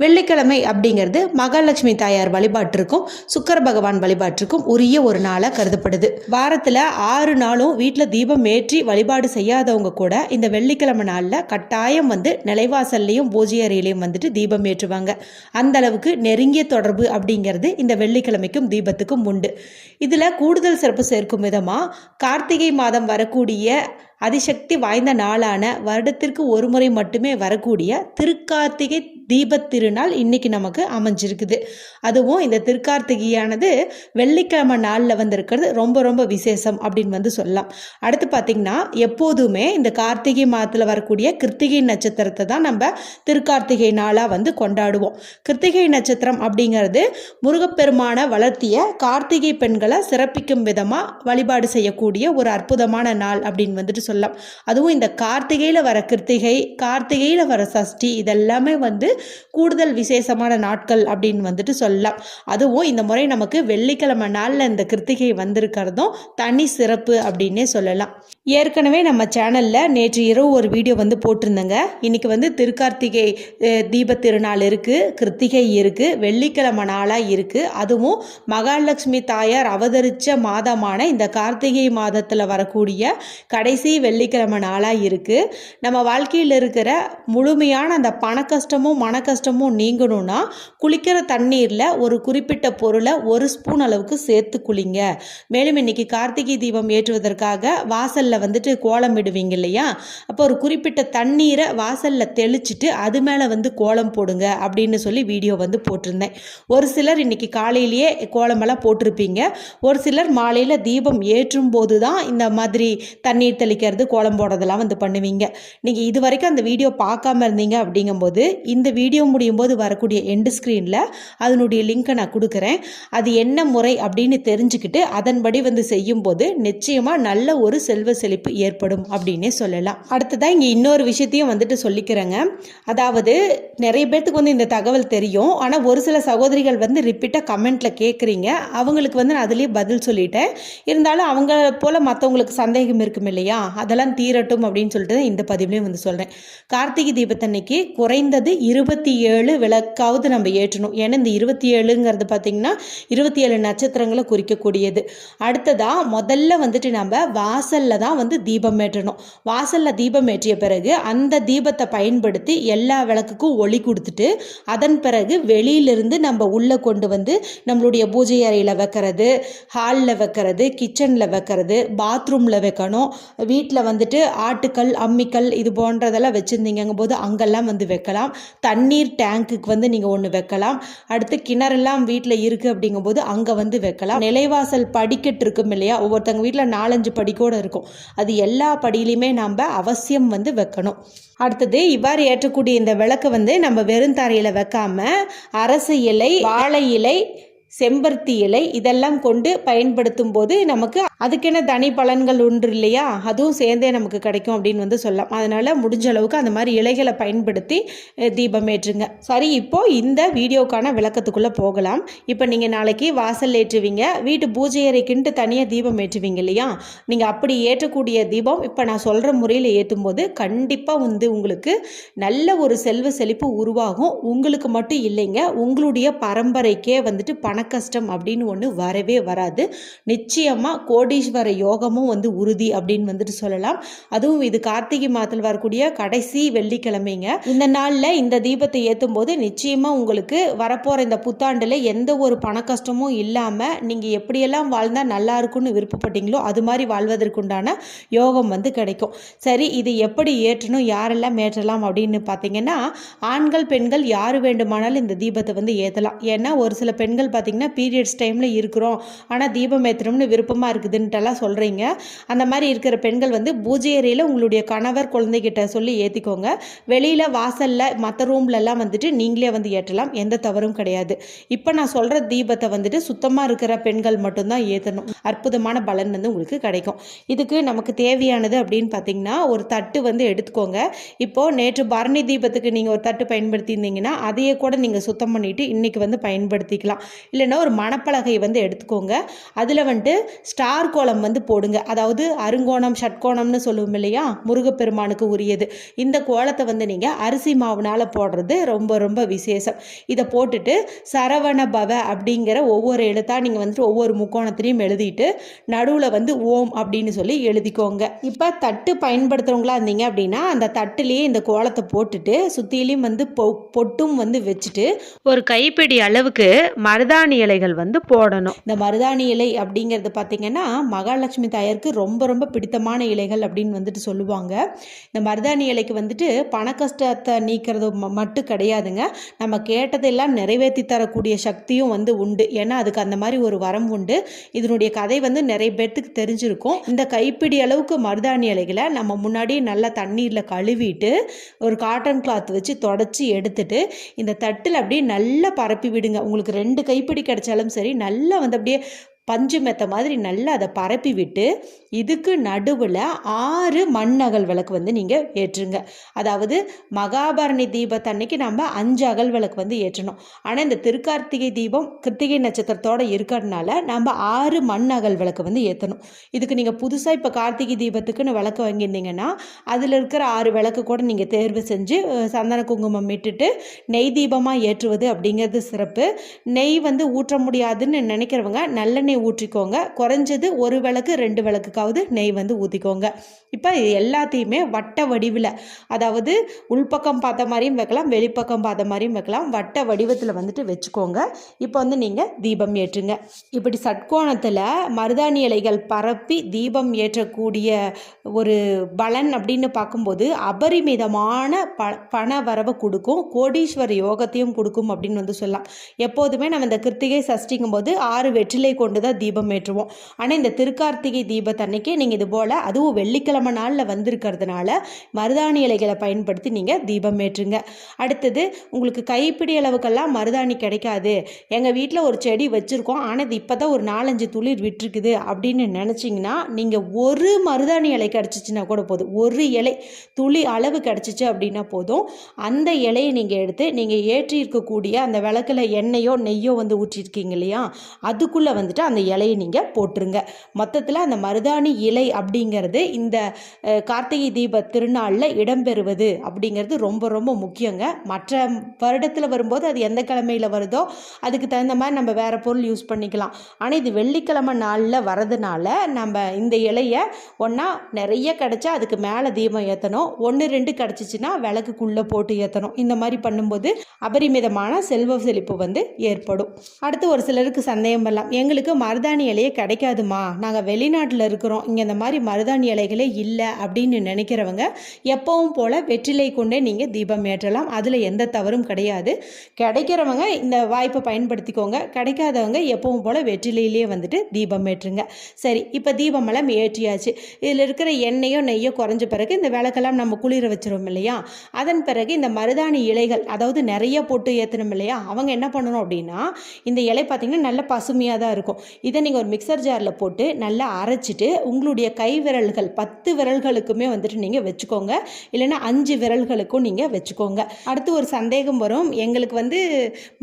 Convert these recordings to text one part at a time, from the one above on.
வெள்ளிக்கிழமை அப்படிங்கிறது மகாலட்சுமி தாயார் வழிபாட்டிற்கும் சுக்கர பகவான் வழிபாட்டிற்கும் உரிய ஒரு நாளாக கருதப்படுது. வாரத்தில் ஆறு நாளும் வீட்டில் தீபம் ஏற்றி வழிபாடு செய்யாதவங்க கூட இந்த வெள்ளிக்கிழமை நாளில் கட்டாயம் வந்து நிலைவாசல்லையும் பூஜை அறையிலையும் வந்துட்டு தீபம் ஏற்றுவாங்க. அந்த அளவுக்கு நெருங்கிய தொடர்பு அப்படிங்கிறது இந்த வெள்ளிக்கிழமைக்கும் தீபத்துக்கும் உண்டு. இதில் கூடுதல் சிறப்பு சேர்க்கும் விதமாக கார்த்திகை மாதம் வரக்கூடிய அதிசக்தி வாய்ந்த நாளான வருடத்திற்கு ஒரு முறை மட்டுமே வரக்கூடிய திருக்கார்த்திகை தீபத் திருநாள் இன்னைக்கு நமக்கு அமைஞ்சிருக்குது. அதுவும் இந்த திருக்கார்த்திகையானது வெள்ளிக்கிழமை நாளில் வந்திருக்கிறது. ரொம்ப ரொம்ப விசேஷம் அப்படின்னு வந்து சொல்லலாம். அடுத்து பார்த்திங்கன்னா எப்போதுமே இந்த கார்த்திகை மாதத்தில் வரக்கூடிய கிருத்திகை நட்சத்திரத்தை தான் நம்ம திருக்கார்த்திகை நாளாக வந்து கொண்டாடுவோம். கிருத்திகை நட்சத்திரம் அப்படிங்கிறது முருகப்பெருமான வளர்த்திய கார்த்திகை பெண்களை சிறப்பிக்கும் விதமாக வழிபாடு செய்யக்கூடிய ஒரு அற்புதமான நாள் அப்படின்னு வந்துட்டு சொல்லலாம். அதுவும் இந்த கார்த்திகையில் வர கிருத்திகை கார்த்திகையில் வர சஷ்டி இதெல்லாமே வந்து கூடுதல் விசேஷமான நாட்கள் அப்படின்னு வந்துட்டு சொல்லலாம். அதுவும் இந்த முறை நமக்கு வெள்ளிக்கிழமை நாளில் இந்த கிருத்திகை வந்திருக்கிறதும் தனி சிறப்பு அப்படின்னே சொல்லலாம். ஏற்கனவே நம்ம சேனலில் நேற்று இரவு ஒரு வீடியோ வந்து போட்டிருந்தேங்க. இன்றைக்கி வந்து திருக்கார்த்திகை தீப தீபத் திருநாள் இருக்குது கிருத்திகை இருக்குது வெள்ளிக்கிழமை நாளாக இருக்குது அதுவும் மகாலட்சுமி தாயார் அவதரித்த மாதமான இந்த கார்த்திகை மாதத்தில் வரக்கூடிய கடைசி வெள்ளிக்கிழமை நாளாக இருக்குது நம்ம வாழ்க்கையில் இருக்கிற முழுமையான அந்த பண கஷ்டமும் மன கஷ்டமும் நீங்கணும்னா குளிக்கிற தண்ணீரில் ஒரு குறிப்பிட்ட பொருளை ஒரு ஸ்பூன் அளவுக்கு சேர்த்து குளிங்க. மேலும் இன்றைக்கி கார்த்திகை தீபம் ஏற்றுவதற்காக வாசலில் வந்துட்டு கோலம் விடுவீங்க இல்லையா? அப்போ ஒரு குறிப்பிட்ட தண்ணீரை வாசலில் தெளிச்சிட்டு அது மேலே வந்து கோலம் போடுங்க அப்படின்னு சொல்லி வீடியோ வந்து போட்டிருந்தேன். ஒரு சிலர் இன்னைக்கு காலையிலேயே கோலமெல்லாம் போட்டிருப்பீங்க. ஒரு சிலர் மாலையில் தீபம் ஏற்றும் போது தான் இந்த மாதிரி தண்ணீர் தெளிக்கிறது கோலம் போடுறதெல்லாம் வந்து பண்ணுவீங்க. நீங்கள் இது வரைக்கும் அந்த வீடியோ பார்க்காம இருந்தீங்க அப்படிங்கும்போது இந்த வீடியோ முடியும் போது வரக்கூடிய எண்டு ஸ்க்ரீனில் அதனுடைய லிங்க்கை நான் கொடுக்குறேன். அது என்ன முறை அப்படின்னு தெரிஞ்சுக்கிட்டு அதன்படி வந்து செய்யும்போது நிச்சயமாக நல்ல ஒரு செல்வ செழிப்பு ஏற்படும் அப்படின்னே சொல்லலாம். அடுத்ததாக இங்கே இன்னொரு விஷயத்தையும் வந்துட்டு சொல்லிக்கிறேங்க. அதாவது நிறைய பேர்த்துக்கு வந்து இந்த தகவல் தெரியும். ஆனால் ஒரு சில சகோதரிகள் வந்து ரிப்பீட்டாக கமெண்ட்டில் கேட்குறீங்க அவங்களுக்கு வந்து நான் அதுலேயே பதில் சொல்லிட்டேன். இருந்தாலும் அவங்க போல் மற்றவங்களுக்கு சந்தேகம் இருக்கும் இல்லையா? அதெல்லாம் தீரட்டும் அப்படின்னு சொல்லிட்டு தான் இந்த பதிவுலேயும் வந்து சொல்கிறேன் கார்த்திகை தீபத்தன்னைக்கு குறைந்தது இருபத்தி ஏழு விளக்காவது நம்ம ஏற்றணும். ஏன்னா இந்த இருபத்தி ஏழுங்கிறது பார்த்திங்கன்னா இருபத்தி ஏழு நட்சத்திரங்களை குறிக்கக்கூடியது. அடுத்ததாக முதல்ல வந்துட்டு நம்ம வாசலில் தான் வந்து தீபம் ஏற்றணும். வாசலில் தீபம் ஏற்றிய பிறகு அந்த தீபத்தை பயன்படுத்தி எல்லா விளக்குக்கும் ஒளி கொடுத்துட்டு அதன் பிறகு வெளியிலிருந்து நம்ம உள்ளே கொண்டு வந்து நம்மளுடைய பூஜை அறையில் வைக்கிறது ஹாலில் வைக்கிறது கிச்சனில் வைக்கிறது பாத்ரூமில் வைக்கணும். வீட்டில் வந்துட்டு ஆட்டுக்கல் அம்மிக்கல் இது போன்றதெல்லாம் வச்சுருந்தீங்க போது அங்கெல்லாம் வந்து வைக்கலாம். தண்ணீர் டேங்க்குக்கு வந்து நீங்கள் ஒன்று வைக்கலாம். அடுத்து கிணறெல்லாம் வீட்டில் இருக்குது அப்படிங்கும்போது அங்கே வந்து வைக்கலாம். நிலைவாசல் படிக்கட்டு இருக்கும் இல்லையா? ஒவ்வொருத்தங்க வீட்டில் நாலஞ்சு படிக்கோடு இருக்கும். அது எல்லா படியிலையுமே நம்ம அவசியம் வந்து வைக்கணும். அடுத்தது இவ்வாறு ஏற்றக்கூடிய இந்த விளக்கு வந்து நம்ம வெறும் தரையில் வைக்காம அரசு இலை வாழை இலை செம்பருத்தி இலை இதெல்லாம் கொண்டு பயன்படுத்தும் போது நமக்கு அதுக்கென தனி பலன்கள் ஒன்று இல்லையா? அதுவும் சேர்ந்தே நமக்கு கிடைக்கும் அப்படின்னு வந்து சொல்லலாம். அதனால் முடிஞ்ச அளவுக்கு அந்த மாதிரி இலைகளை பயன்படுத்தி தீபம் ஏற்றுங்க. சரி இப்போ இந்த வீடியோக்கான விளக்கத்துக்குள்ளே போகலாம். இப்போ நீங்கள் நாளைக்கு வாசல் ஏற்றுவீங்க. வீட்டு பூஜை அறைக்குன்ட்டு தனியாக தீபம் ஏற்றுவீங்க இல்லையா? நீங்கள் அப்படி ஏற்றக்கூடிய தீபம் இப்போ நான் சொல்கிற முறையில் ஏற்றும் போது கண்டிப்பாக வந்து உங்களுக்கு நல்ல ஒரு செல்வ செழிப்பு உருவாகும். உங்களுக்கு மட்டும் இல்லைங்க உங்களுடைய பரம்பரைக்கே வந்துட்டு பணக்கஷ்டம் அப்படின்னு ஒன்று வரவே வராது. நிச்சயமாக கோடீஸ்வர யோகமும் வந்து உறுதி அப்படின்னு வந்துட்டு சொல்லலாம். அதுவும் இது கார்த்திகை மாதத்தில் வரக்கூடிய கடைசி வெள்ளிக்கிழமைங்க. இந்த நாளில் இந்த தீபத்தை ஏற்றும் போது நிச்சயமாக உங்களுக்கு வரப்போகிற இந்த புத்தாண்டில் எந்த ஒரு பணக்கஷ்டமும் இல்லாமல் நீங்கள் எப்படியெல்லாம் வாழ்ந்தால் நல்லா இருக்கும்னு விருப்பப்பட்டீங்களோ அது மாதிரி வாழ்வதற்குண்டான யோகம் வந்து கிடைக்கும். சரி இது எப்படி ஏற்றணும்? யாரெல்லாம் ஏற்றலாம் அப்படின்னு பார்த்தீங்கன்னா ஆண்கள் பெண்கள் யார் வேண்டுமானாலும் இந்த தீபத்தை வந்து ஏற்றலாம் ஏன்னா ஒரு சில பெண்கள் பார்த்தீங்கன்னா பீரியட்ஸ் டைமில் இருக்கிறோம். ஆனால் தீபம் ஏற்றணும்னு விருப்பமாக இருக்குது. வருதுன்ட்டெல்லாம் சொல்கிறீங்க அந்த மாதிரி இருக்கிற பெண்கள் வந்து பூஜை அறையில் உங்களுடைய கணவர் குழந்தைகிட்ட சொல்லி ஏற்றிக்கோங்க வெளியில் வாசலில் மற்ற ரூம்லலாம் வந்துட்டு நீங்களே வந்து ஏற்றலாம். எந்த தவறும் கிடையாது. இப்போ நான் சொல்கிற தீபத்தை வந்துட்டு சுத்தமாக இருக்கிற பெண்கள் மட்டும்தான் ஏற்றணும் அற்புதமான பலன் வந்து உங்களுக்கு கிடைக்கும். இதுக்கு நமக்கு தேவையானது அப்படின்னு பார்த்தீங்கன்னா ஒரு தட்டு வந்து எடுத்துக்கோங்க. இப்போது நேற்று பரணி தீபத்துக்கு நீங்கள் ஒரு தட்டு பயன்படுத்தியிருந்தீங்கன்னா அதையே கூட நீங்கள் சுத்தம் பண்ணிவிட்டு இன்றைக்கி வந்து பயன்படுத்திக்கலாம். இல்லைன்னா ஒரு மணப்பலகை வந்து எடுத்துக்கோங்க. அதில் வந்துட்டு ஸ்டார் கோலம் வந்து போடுங்க. அதாவது அருங்கோணம் ஷட்கோணம்னு சொல்லுவோம் இல்லையா? முருகப்பெருமானுக்கு உரியது. இந்த கோலத்தை வந்து நீங்கள் அரிசி மாவுனால் போடுறது ரொம்ப ரொம்ப விசேஷம். இதை போட்டுட்டு சரவண பவ அப்படிங்கிற ஒவ்வொரு எழுத்தாக நீங்கள் வந்துட்டு ஒவ்வொரு முக்கோணத்திலையும் எழுதிட்டு நடுவில் வந்து ஓம் அப்படின்னு சொல்லி எழுதிக்கோங்க. இப்போ தட்டு பயன்படுத்துகிறவங்களா இருந்தீங்க அப்படின்னா அந்த தட்டுலேயே இந்த கோலத்தை போட்டுட்டு சுற்றிலையும் வந்து பொ பொட்டும் வந்து வச்சுட்டு ஒரு கைப்பிடி அளவுக்கு மருதாணி இலைகள் வந்து போடணும். இந்த மருதாணி இலை அப்படிங்கிறது பார்த்தீங்கன்னா மகாலட்சுமி தாயாருக்கு ரொம்ப ரொம்ப பிடித்தமான இலைகள் அப்படின்னு வந்துட்டு சொல்லுவாங்க. இந்த மருதாணி இலைக்கு வந்துட்டு பண கஷ்டத்தை நீக்கிறது ம- மட்டும் கிடையாதுங்க. நம்ம கேட்டதெல்லாம் நிறைவேற்றி தரக்கூடிய சக்தியும் வந்து உண்டு. ஏன்னா அதுக்கு அந்த மாதிரி ஒரு வரம் உண்டு. இதனுடைய கதை வந்து நிறைய பேர்த்துக்கு தெரிஞ்சிருக்கும். இந்த கைப்பிடி அளவுக்கு மருதாணி இலைகளை நம்ம முன்னாடியே நல்லா தண்ணீரில் கழுவிட்டு ஒரு காட்டன் கிளாத் வச்சு தொடச்சி எடுத்துட்டு இந்த தட்டில் அப்படியே நல்லா பரப்பி விடுங்க. உங்களுக்கு ரெண்டு கைப்பிடி கிடைச்சாலும் சரி நல்லா வந்து அப்படியே பஞ்சு மெத்த மாதிரி நல்லா அதை பரப்பி விட்டு இதுக்கு நடுவில் ஆறு மண் அகல் விளக்கு வந்து நீங்கள் ஏற்றுங்க. அதாவது மகாபரணி தீபத்தன்னைக்கு நம்ம அஞ்சு அகல் விளக்கு வந்து ஏற்றணும். ஆனால் இந்த திருக்கார்த்திகை தீபம் கிருத்திகை நட்சத்திரத்தோட இருக்கிறதுனால நம்ம ஆறு மண் அகல் விளக்கு வந்து ஏற்றணும் இதுக்கு நீங்கள் புதுசாக இப்போ கார்த்திகை தீபத்துக்குன்னு விளக்கு வாங்கியிருந்தீங்கன்னா அதில் இருக்கிற ஆறு விளக்கு கூட நீங்கள் தேர்வு செஞ்சு சந்தன குங்குமம் இட்டுட்டு நெய் தீபமாக ஏற்றுவது அப்படிங்கிறது சிறப்பு. நெய் வந்து ஊற்ற முடியாதுன்னு நினைக்கிறவங்க நல்லெண்ணெய் ஊற்றிக்கோங்க. குறைஞ்சது ஒரு விளக்கு ரெண்டு விளக்குக்காவது நெய் வந்து ஊற்றிக்கோங்க இப்போ எல்லாத்தையுமே வட்ட வடிவில் அதாவது உள்பக்கம் பார்த்த மாதிரியும் வைக்கலாம் வெளிப்பக்கம் பார்த்த மாதிரியும் வைக்கலாம். வட்ட வடிவத்தில் வந்துட்டு வச்சுக்கோங்க. இப்போ வந்து நீங்கள் தீபம் ஏற்றுங்க. இப்படி சட்கோணத்தில் மருதாணி இலைகள் பரப்பி தீபம் ஏற்றக்கூடிய ஒரு பலன் அப்படின்னு பார்க்கும்போது அபரிமிதமான ப பண வரவை கொடுக்கும். கோடீஸ்வர யோகத்தையும் கொடுக்கும் அப்படின்னு வந்து சொல்லலாம். எப்போதுமே நம்ம இந்த கிருத்திகை சஷ்டிங்கும் போது ஆறு வெற்றிலை கொண்டு தான் தீபம் ஏற்றுவோம். ஆனால் இந்த திருக்கார்த்திகை தீபத்தன்னைக்கு நீங்கள் இது போல் அதுவும் வெள்ளிக்கிழமை நாளில் வந்திருக்கிறதுனால மருதாணி இலைகளை பயன்படுத்தி நீங்கள் தீபம் ஏற்றுங்க. அடுத்தது உங்களுக்கு கைப்பிடி அளவுக்கெல்லாம் மருதாணி கிடைக்காது. எங்கள் வீட்டில் ஒரு செடி வச்சுருக்கோம். ஆனால் இது இப்போ தான் ஒரு நாலஞ்சு துளிர் விட்டுருக்குது அப்படின்னு நினச்சிங்கன்னா நீங்கள் ஒரு மருதாணி இலை கிடச்சிச்சின்னா கூட போதும். ஒரு இலை துளி அளவு கிடச்சிச்சு அப்படின்னா போதும். அந்த இலையை நீங்கள் எடுத்து நீங்கள் ஏற்றி இருக்கக்கூடிய அந்த விளக்கில் எண்ணெயோ நெய்யோ வந்து ஊற்றிருக்கீங்க இல்லையா? அதுக்குள்ளே வந்துட்டு அந்த இலையை நீங்கள் போட்டுருங்க. மொத்தத்தில் அந்த மருதாணி இலை அப்படிங்கிறது இந்த கார்த்திகை தீப திருநாளில் இடம்பெறுவது அப்படிங்கிறது ரொம்ப ரொம்ப முக்கியங்க. மற்ற வருடத்தில் வரும்போது அது எந்த கிழமையில் வருதோ அதுக்கு தகுந்த மாதிரி நம்ம வேறு பொருள் யூஸ் பண்ணிக்கலாம். ஆனால் இது வெள்ளிக்கிழமை நாளில் வரதுனால நம்ம இந்த இலையை ஒன்றா நிறைய கிடச்சா அதுக்கு மேலே தீபம் ஏற்றணும் ஒன்று ரெண்டு கிடச்சிச்சின்னா விளக்குக்குள்ளே போட்டு ஏற்றணும் இந்த மாதிரி பண்ணும்போது அபரிமிதமான செல்வ செழிப்பு வந்து ஏற்படும். அடுத்து ஒரு சிலருக்கு சந்தேகம் எல்லாம் எங்களுக்கு மருதாணி இலையே கிடைக்காதுமா. நாங்கள் வெளிநாட்டில் இருக்கிறோம். இங்கே இந்த மாதிரி மருதாணி இலைகளே இல்லை அப்படின்னு நினைக்கிறவங்க எப்பவும் போல் வெற்றிலை கொண்டே நீங்கள் தீபம் ஏற்றலாம். அதில் எந்த தவறும் கிடையாது. கிடைக்கிறவங்க இந்த வாய்ப்பை பயன்படுத்திக்கோங்க. கிடைக்காதவங்க எப்பவும் போல் வெற்றிலையிலேயே வந்துட்டு தீபம் ஏற்றுங்க. சரி இப்போ தீபமெல்லாம் ஏற்றியாச்சு. இதில் இருக்கிற எண்ணெயோ நெய்யோ குறைஞ்ச பிறகு இந்த விளக்கெல்லாம் நம்ம குளிர வச்சிரும் இல்லையா? அதன் பிறகு இந்த மருதாணி இலைகள் அதாவது நிறைய போட்டு ஏற்றணும் இல்லையா? அவங்க என்ன பண்ணணும் அப்படின்னா இந்த இலை பார்த்திங்கன்னா நல்ல பசுமையாக தான் இருக்கும். இதை நீங்கள் ஒரு மிக்சர் ஜாரில் போட்டு நல்லா அரைச்சிட்டு உங்களுடைய கை விரல்கள் பத்து விரல்களுக்குமே வந்துட்டு நீங்கள் வச்சுக்கோங்க. இல்லைன்னா அஞ்சு விரல்களுக்கும் நீங்கள் வச்சுக்கோங்க. அடுத்து ஒரு சந்தேகம் வரும். எங்களுக்கு வந்து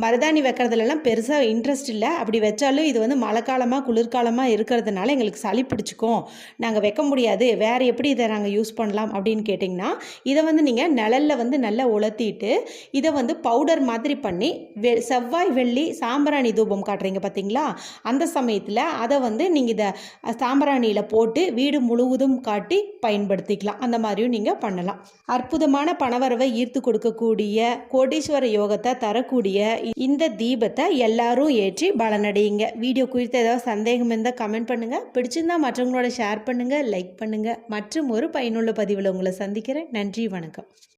மருதாணி வைக்கிறதுலலாம் பெருசாக இன்ட்ரெஸ்ட் இல்லை. அப்படி வச்சாலும் இது வந்து மழை காலமாக குளிர்காலமாக இருக்கிறதுனால எங்களுக்கு சளி பிடிச்சிக்கும். நாங்கள் வைக்க முடியாது. வேறு எப்படி இதை நாங்கள் யூஸ் பண்ணலாம் அப்படின்னு கேட்டிங்கன்னா இதை வந்து நீங்கள் நிழலில் வந்து நல்லா உலர்த்திட்டு இதை வந்து பவுடர் மாதிரி பண்ணி வெ செவ்வாய் வெள்ளி சாம்பிராணி தூபம் காட்டுறீங்க பார்த்தீங்களா அந்த சமயத்தில் அதை வந்து நீங்கள் இதை சாம்பிராணியில் போட்டு வீடு முழுவதும் காட்டி பயன்படுத்திக்கலாம். அந்த மாதிரியும் நீங்கள் பண்ணலாம். அற்புதமான பணவரவை ஈர்த்து கொடுக்கக்கூடிய கோடீஸ்வர யோகத்தை தரக்கூடிய இந்த தீபத்தை எல்லாரும் ஏற்றி பலனடையுங்க. வீடியோ குறித்து ஏதாவது சந்தேகம் இருந்தால் கமெண்ட் பண்ணுங்கள் பிடிச்சிருந்தா மற்றவங்களோட ஷேர் பண்ணுங்கள் லைக் பண்ணுங்கள் மற்றும் ஒரு பயனுள்ள பதிவில் உங்களை சந்திக்கிறேன். நன்றி வணக்கம்.